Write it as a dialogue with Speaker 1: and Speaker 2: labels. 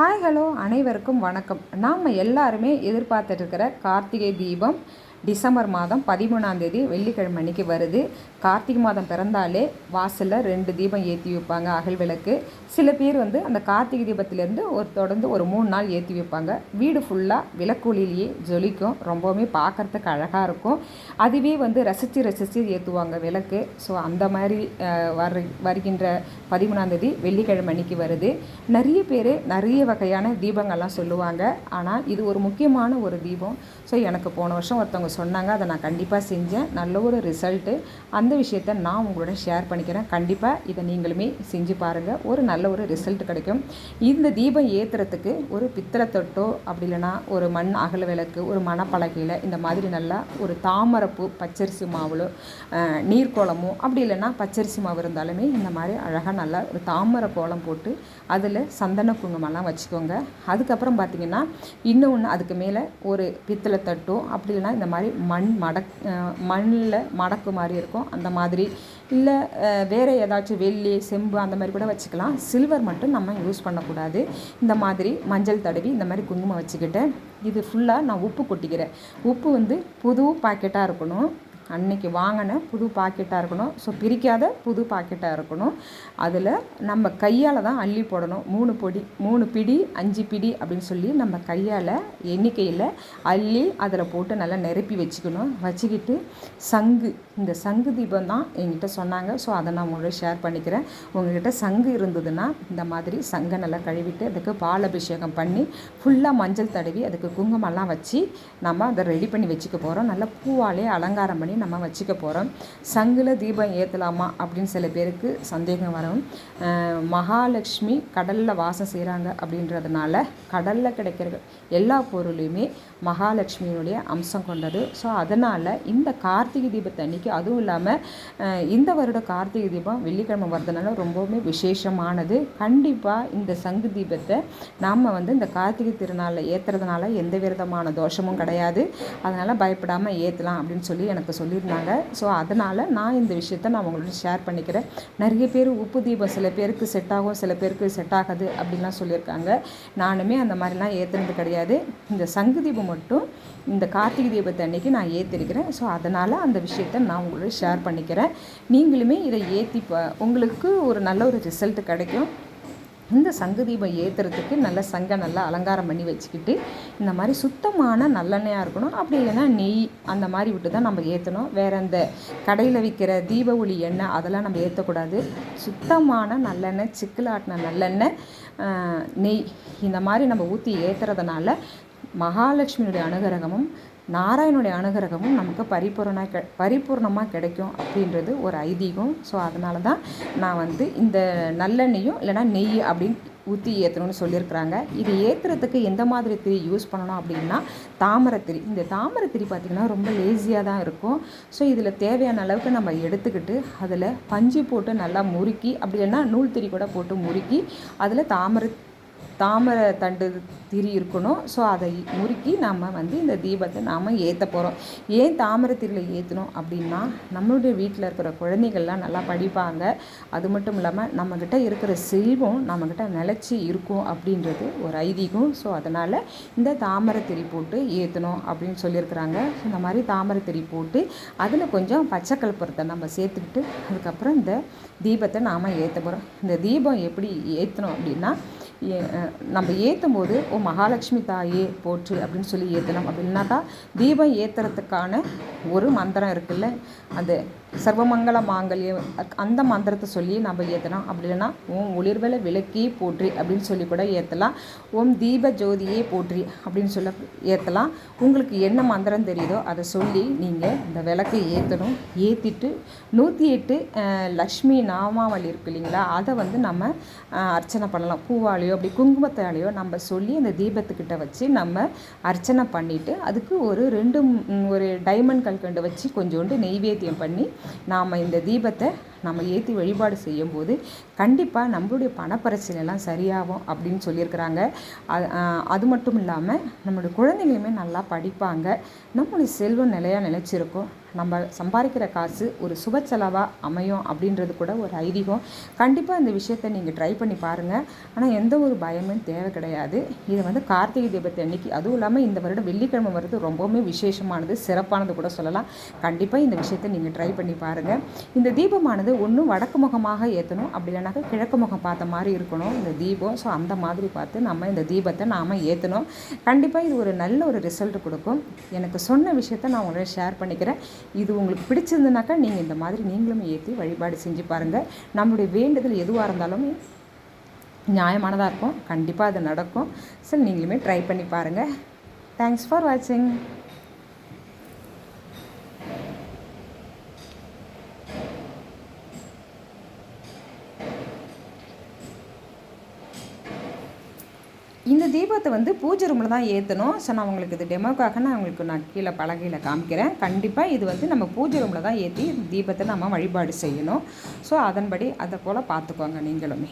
Speaker 1: Hi hello அனைவருக்கும் வணக்கம். நாம் எல்லாருமே எதிர்பார்த்துட்டு இருக்கிற கார்த்திகை தீபம் டிசம்பர் மாதம் பதிமூணாம் தேதி வெள்ளிக்கிழமை அன்னைக்கு வருது. கார்த்திகை மாதம் பிறந்தாலே வாசலில் ரெண்டு தீபம் ஏற்றி வைப்பாங்க அகல் விளக்கு. சில பேர் வந்து அந்த கார்த்திகை தீபத்திலேருந்து ஒரு தொடர்ந்து ஒரு மூணு நாள் ஏற்றி வைப்பாங்க. வீடு ஃபுல்லாக விளக்கொலிலேயே ஜொலிக்கும். ரொம்பவுமே பார்க்குறதுக்கு அழகாக இருக்கும். அதுவே வந்து ரசித்து ரசித்து ஏற்றுவாங்க விளக்கு. ஸோ அந்த மாதிரி வர வரு வருகின்ற பதிமூணாம் தேதி வெள்ளிக்கிழமை அன்னைக்கு வருது. நிறைய பேர் நிறைய வகையான தீபங்கள்லாம் சொல்லுவாங்க. ஆனால் இது ஒரு முக்கியமான ஒரு தீபம். ஸோ எனக்கு போன வருஷம் ஒருத்தவங்க சொன்னாங்க. அதை நான் கண்டிப்பாக செஞ்சேன். நல்ல ஒரு ரிசல்ட்டு அந்த விஷயத்தை நான் உங்களோட ஷேர் பண்ணிக்கிறேன். கண்டிப்பாக இதை நீங்களுமே செஞ்சு பாருங்கள் ஒரு நல்ல ஒரு ரிசல்ட் கிடைக்கும். இந்த தீபம் ஏற்றுறதுக்கு ஒரு பித்தளை தொட்டோ அப்படி இல்லைன்னா ஒரு மண் அகல விளக்கு ஒரு மணப்பலகையில் இந்த மாதிரி நல்லா ஒரு தாமரைப்பூ பச்சரிசி மாவுலோ அஹ், நீர்க்கோலமோ அப்படி இல்லைன்னா பச்சரிசி மாவு இருந்தாலுமே இந்த மாதிரி அழகாக நல்லா ஒரு தாமரை கோலம் போட்டு அதில் சந்தன குங்குமம்லாம் வச்சுக்கோங்க. அதுக்கப்புறம் பார்த்தீங்கன்னா ஒன்று அதுக்கு மேலே ஒரு பித்தளை தட்டோ அப்படி இல்லைன்னா இந்த மாதிரி மண் மடக் மண்ணில் மடக்கு மாதிரி இருக்கும். அந்த மாதிரி. இல்லை வேறு ஏதாச்சும் வெள்ளி செம்பு அந்த மாதிரி கூட வச்சுக்கலாம். சில்வர் மட்டும் நம்ம யூஸ் பண்ணக்கூடாது. இந்த மாதிரி மஞ்சள் தடவி இந்த மாதிரி குங்குமம் வச்சுக்கிட்டேன் இது ஃபுல்லாக நான் உப்பு கொட்டிக்கிறேன். உப்பு வந்து புது பாக்கெட்டாக இருக்கணும். அன்னைக்கு வாங்கின புது பாக்கெட்டாக இருக்கணும். ஸோ பிரிக்காத புது பாக்கெட்டாக இருக்கணும். அதில் நம்ம கையால் தான் அள்ளி போடணும். மூணு பொடி மூணு பிடி அஞ்சு பிடி அப்படின்னு சொல்லி நம்ம கையால் எண்ணிக்கையில் அள்ளி அதில் போட்டு நல்லா நிரப்பி வச்சுக்கணும். வச்சுக்கிட்டு சங்கு இந்த சங்கு தீபம் தான் என்கிட்ட சொன்னாங்க. ஸோ அதை நான் உங்களோட ஷேர் பண்ணிக்கிறேன். உங்ககிட்ட சங்கு இருந்ததுன்னா இந்த மாதிரி சங்கை நல்லா கழுவிட்டு அதுக்கு பால் அபிஷேகம் பண்ணி ஃபுல்லாக மஞ்சள் தடவி அதுக்கு குங்குமம்லாம் வச்சு நம்ம அதை ரெடி பண்ணி வச்சுக்க போகிறோம் நல்லா பூவாலே அலங்காரம் பண்ணி நம்ம வச்சுக்க போகிறோம் சங்கில் தீபம் ஏற்றலாமா அப்படின்னு சில பேருக்கு சந்தேகம் வரும். மகாலட்சுமி கடலில் வாசம் செய்கிறாங்க அப்படின்றதுனால கடலில் கிடைக்கிற எல்லா பொருளையுமே மகாலட்சுமியினுடைய அம்சம் கொண்டது. ஸோ அதனால் இந்த கார்த்திகை தீபத்தை அன்னைக்கு அதுவும் இல்லாமல் இந்த வருட கார்த்திகை தீபம் வெள்ளிக்கிழமை வரதுனால ரொம்பவுமே விசேஷமானது. கண்டிப்பாக இந்த சங்கு தீபத்தை நாம் வந்து இந்த கார்த்திகை திருநாளில் ஏற்றுறதுனால எந்த விதமான தோஷமும் கிடையாது. அதனால் பயப்படாமல் ஏற்றலாம் அப்படின்னு சொல்லி எனக்கு சொல்லியிருந்தாங்க. ஸோ அதனால் நான் இந்த விஷயத்த நான் உங்களோட ஷேர் பண்ணிக்கிறேன். நிறைய பேர் உப்பு தீபம் சில பேருக்கு செட் ஆகும் சில பேருக்கு செட் ஆகாது அப்படின்லாம் சொல்லியிருக்காங்க. நானுமே அந்த மாதிரிலாம் ஏற்றுனது கிடையாது. இந்த சங்கு தீபம் மட்டும் இந்த கார்த்திகை தீபத்தை அன்னைக்கு நான் ஏற்றிருக்கிறேன் ஸோ அதனால் அந்த விஷயத்த நான் உங்களோட ஷேர் பண்ணிக்கிறேன். நீங்களுமே இதை ஏற்றி உங்களுக்கு ஒரு நல்ல ஒரு ரிசல்ட் கிடைக்கும். இந்த சங்கு தீபம் ஏற்றுறதுக்கு நல்ல சங்கை நல்லா அலங்காரம் பண்ணி வச்சுக்கிட்டு இந்த மாதிரி சுத்தமான நல்லெண்ணெயாக இருக்கணும். அப்படி இல்லைன்னா நெய் அந்த மாதிரி விட்டு தான் நம்ம ஏற்றணும் வேறு அந்த கடையில் விற்கிற தீப ஒளி எண்ணெய் அதெல்லாம் நம்ம ஏற்றக்கூடாது சுத்தமான நல்லெண்ணெய் சிக்கலாட்டின நல்லெண்ணெய் நெய் இந்த மாதிரி நம்ம ஊற்றி ஏற்றுறதுனால மகாலட்சுமியுடைய அனுகிரகமும் நாராயணுடைய அனுகிரகமும் நமக்கு பரிபூர்ண கெ பரிபூர்ணமாக கிடைக்கும் அப்படின்றது ஒரு ஐதீகம். ஸோ அதனால தான் நான் வந்து இந்த நல்லெண்ணெயும் இல்லைன்னா நெய் அப்படின்னு ஊற்றி ஏற்றணும்னு சொல்லியிருக்கிறாங்க. இது ஏற்றுறதுக்கு எந்த மாதிரி திரி யூஸ் பண்ணணும் அப்படின்னா தாமரைத்திரி இந்த தாமரைத்திரி பார்த்திங்கன்னா ரொம்ப லேசியாக தான் இருக்கும். ஸோ இதில் தேவையான அளவுக்கு நம்ம எடுத்துக்கிட்டு அதில் பஞ்சு போட்டு நல்லா முறுக்கி அப்படி இல்லைன்னா நூல் திரி கூட போட்டு முறுக்கி அதில் தாமரை தாமரை தண்டு திரி இருக்கணும். ஸோ அதை முறுக்கி நம்ம வந்து இந்த தீபத்தை நாம் ஏற்ற போகிறோம் ஏன் தாமரை திரியில் ஏற்றணும் அப்படின்னா நம்மளுடைய வீட்டில் இருக்கிற குழந்தைகள்லாம் நல்லா படிப்பாங்க. அது மட்டும் இல்லாமல் நம்மக்கிட்ட இருக்கிற செல்வம் நம்மக்கிட்ட நிலச்சி இருக்கும் அப்படின்றது ஒரு ஐதீகம். ஸோ அதனால் இந்த தாமரை திரி போட்டு ஏற்றணும் அப்படின்னு சொல்லியிருக்கிறாங்க. இந்த மாதிரி தாமரை திரி போட்டு அதில் கொஞ்சம் பச்சை கல்புரத்தை நம்ம சேர்த்துக்கிட்டு அதுக்கப்புறம் இந்த தீபத்தை நாம் ஏற்ற போகிறோம் இந்த தீபம் எப்படி ஏற்றணும் அப்படின்னா நம்ம ஏற்றும் போது ஓ மகாலட்சுமி தாயே போற்று அப்படின்னு சொல்லி ஏற்றணும் அப்படின்னாக்கா தீபம் ஏற்றுறதுக்கான ஒரு மந்திரம் இருக்குல்ல அந்த சர்வமங்கள மாங்கல்யம் அக்- அந்த மந்திரத்தை சொல்லி நம்ம ஏற்றலாம் அப்படி இல்லைன்னா ஓம் ஒளிர்வல விளக்கே போற்றி அப்படின்னு சொல்லி கூட ஏற்றலாம் ஓம் தீப ஜோதியே போற்றி அப்படின்னு சொல்ல ஏற்றலாம் உங்களுக்கு என்ன மந்திரம் தெரியுதோ அதை சொல்லி நீங்கள் இந்த விளக்கை ஏற்றணும் ஏற்றிட்டு நூற்றி எட்டு லக்ஷ்மி நாமாவளி இருக்கு இல்லைங்களா? அதை வந்து நம்ம அர்ச்சனை பண்ணலாம். பூவாலையோ அப்படி குங்குமத்தாலேயோ நம்ம சொல்லி அந்த தீபத்துக்கிட்ட வச்சு நம்ம அர்ச்சனை பண்ணிவிட்டு அதுக்கு ஒரு ரெண்டு ஒரு டைமண்ட் கல்கண்டு வச்சு கொஞ்சோண்டு நெய்வேத்தியம் பண்ணி நாம் இந்த தீபத்தை நம்ம ஏற்றி வழிபாடு செய்யும்போது கண்டிப்பாக நம்மளுடைய பணப்பிரச்சனைலாம் சரியாகும் அப்படின்னு சொல்லியிருக்கிறாங்க. அது அது மட்டும் இல்லாமல் நம்மளுடைய குழந்தைங்களுமே நல்லா படிப்பாங்க. நம்மளுடைய செல்வம் நிலையாக நிலச்சிருக்கும். நம்ம சம்பாதிக்கிற காசு ஒரு சுப செலவாக அமையும் அப்படின்றது கூட ஒரு ஐதீகம். கண்டிப்பாக இந்த விஷயத்தை நீங்கள் ட்ரை பண்ணி பாருங்கள் ஆனால் எந்த ஒரு பயமும் தேவை கிடையாது. இது வந்து கார்த்திகை தீபத்தை அன்னைக்கு அதுவும் இல்லாமல் இந்த வருடம் வெள்ளிக்கிழமை வருது ரொம்பவுமே விசேஷமானது சிறப்பானது கூட சொல்லலாம். கண்டிப்பாக இந்த விஷயத்தை நீங்கள் ட்ரை பண்ணி பாருங்கள் இந்த தீபமானது ஒன்றும் வடக்கு முகமாக ஏற்றணும் அப்படி இல்லைனாக்கா கிழக்கு முகம் பார்த்த மாதிரி இருக்கணும். இந்த தீபம். ஸோ அந்த மாதிரி பார்த்து நம்ம இந்த தீபத்தை நாம் ஏற்றணும் கண்டிப்பாக இது ஒரு நல்ல ஒரு ரிசல்ட் கொடுக்கும். எனக்கு சொன்ன விஷயத்த நான் உங்களோட ஷேர் பண்ணிக்கிறேன். இது உங்களுக்கு பிடிச்சிருந்துனாக்கா நீங்கள் இந்த மாதிரி நீங்களும் ஏற்றி வழிபாடு செஞ்சு பாருங்கள் நம்மளுடைய வேண்டுதல் எதுவாக இருந்தாலும் நியாயமானதாக இருக்கும். கண்டிப்பாக அது நடக்கும். சரி நீங்களுமே ட்ரை பண்ணி பாருங்கள் தேங்க்ஸ் ஃபார் வாட்சிங் இந்த தீபத்தை வந்து பூஜை ரூமில் தான் ஏற்றணும் ஸோ நான் உங்களுக்கு இது டெமோக்காக நான் உங்களுக்கு நான் கீழே பலகையில் காமிக்கிறேன். கண்டிப்பாக இது வந்து நம்ம பூஜை ரூமில் தான் ஏற்றி தீபத்தை நம்ம வழிபாடு செய்யணும். ஸோ அதன்படி அதை போல் பார்த்துக்கோங்க நீங்களுமே.